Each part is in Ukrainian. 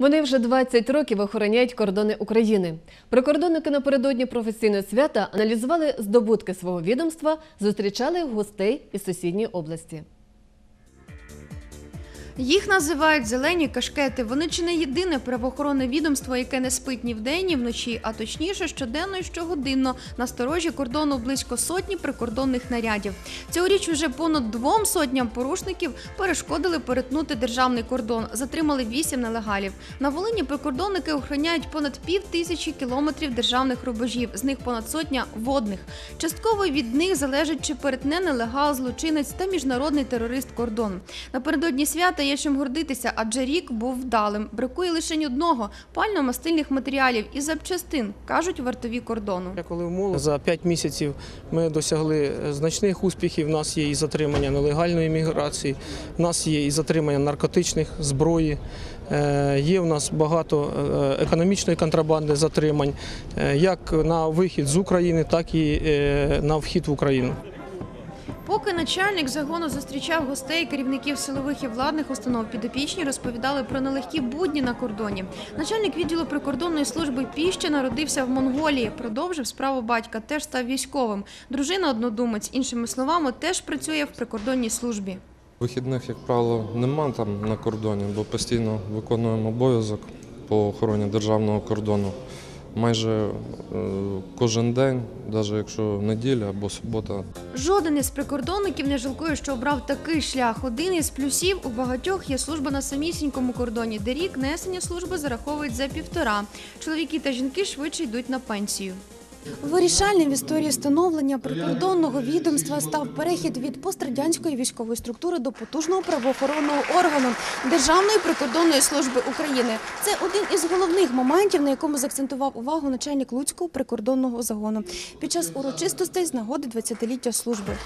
Вони вже 20 років охороняють кордони України. Прикордонники напередодні професійного свята аналізували здобутки свого відомства, зустрічали гостей із сусідньої області. Їх називають зелені кашкети. Вони чи не єдине правоохоронне відомство, яке не спить ні вдень, ні вночі, а точніше щоденно і щогодинно на сторожі кордону близько сотні прикордонних нарядів. Цьогоріч уже понад двом сотням порушників перешкодили перетнути державний кордон. Затримали вісім нелегалів. На Волині прикордонники охороняють понад пів тисячі кілометрів державних рубежів, з них понад сотня водних. Частково від них залежить, чи перетне нелегал, злочинець та міжнародний терорист кордон. Напередодні свята є чим гордитися, адже рік був вдалим. Бракує лише одного пально-мастильних матеріалів і запчастин, кажуть вартові кордону. Коли в молоді, за 5 місяців ми досягли значних успіхів. У нас є і затримання нелегальної міграції, у нас є і затримання наркотичних зброї. е, Є в нас багато е, економічної контрабанди затримань, е, як на вихід з України, так і е, на вхід в Україну. Поки начальник загону зустрічав гостей, керівників силових і владних установ підопічні розповідали про нелегкі будні на кордоні. Начальник відділу прикордонної служби Піща народився в Монголії, продовжив справу батька, теж став військовим. Дружина однодумець, іншими словами, теж працює в прикордонній службі. Вихідних, як правило, нема там на кордоні, бо постійно виконуємо обов'язок по охороні державного кордону. Майже е, кожен день, навіть якщо неділя або субота, Жоден із прикордонників не жалкує, що обрав такий шлях. Один із плюсів у багатьох є служба на самісінькому кордоні, де рік несення служби зараховують за півтора. Чоловіки та жінки швидше йдуть на пенсію. Вирішальним в історії становлення прикордонного відомства став перехід від пострадянської військової структури до потужного правоохоронного органу Державної прикордонної служби України. Це один із головних моментів, на якому заакцентував увагу начальник Луцького прикордонного загону під час урочистостей з нагоди 20-ліття служби.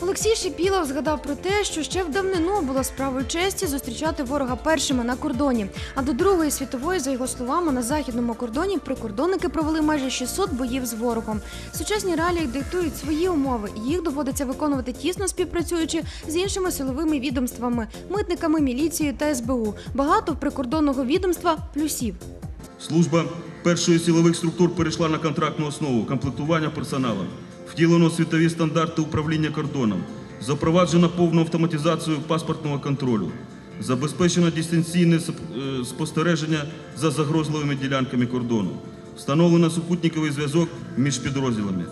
Олексій Шипілов згадав про те, що ще в давнину було справою честі зустрічати ворога першими на кордоні. А до Другої світової, за його словами, на західному кордоні прикордонники провели майже 600 боїв з ворогом. Сучасні реалії диктують свої умови. Їх доводиться виконувати тісно співпрацюючи з іншими силовими відомствами, митниками, міліцією та СБУ. Багато в прикордонного відомства плюсів. Служба першої силових структур перейшла на контрактну основу комплектування персоналом, втілено світові стандарти управління кордоном, запроваджено повну автоматизацію паспортного контролю, забезпечено дистанційне е, спостереження за загрозливими ділянками кордону, встановлено супутниковий зв'язок між підрозділами.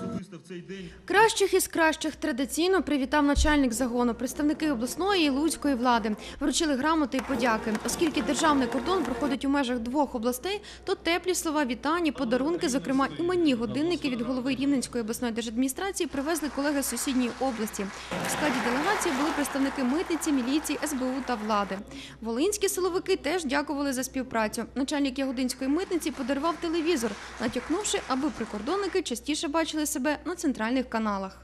Цей день Кращих із кращих традиційно привітав начальник загону, представники обласної і луцької влади. Вручили грамоти і подяки. Оскільки державний кордон проходить у межах двох областей, то теплі слова вітання, подарунки, зокрема іменні годинники від голови Рівненської обласної держадміністрації, привезли колеги з сусідньої області. В складі делегації були представники митниці, міліції, СБУ та влади. Волинські силовики теж дякували за співпрацю. Начальник Ягодинської митниці подарував телевізор, натякнувши, аби прикордонники частіше бачили себе на центральних каналах.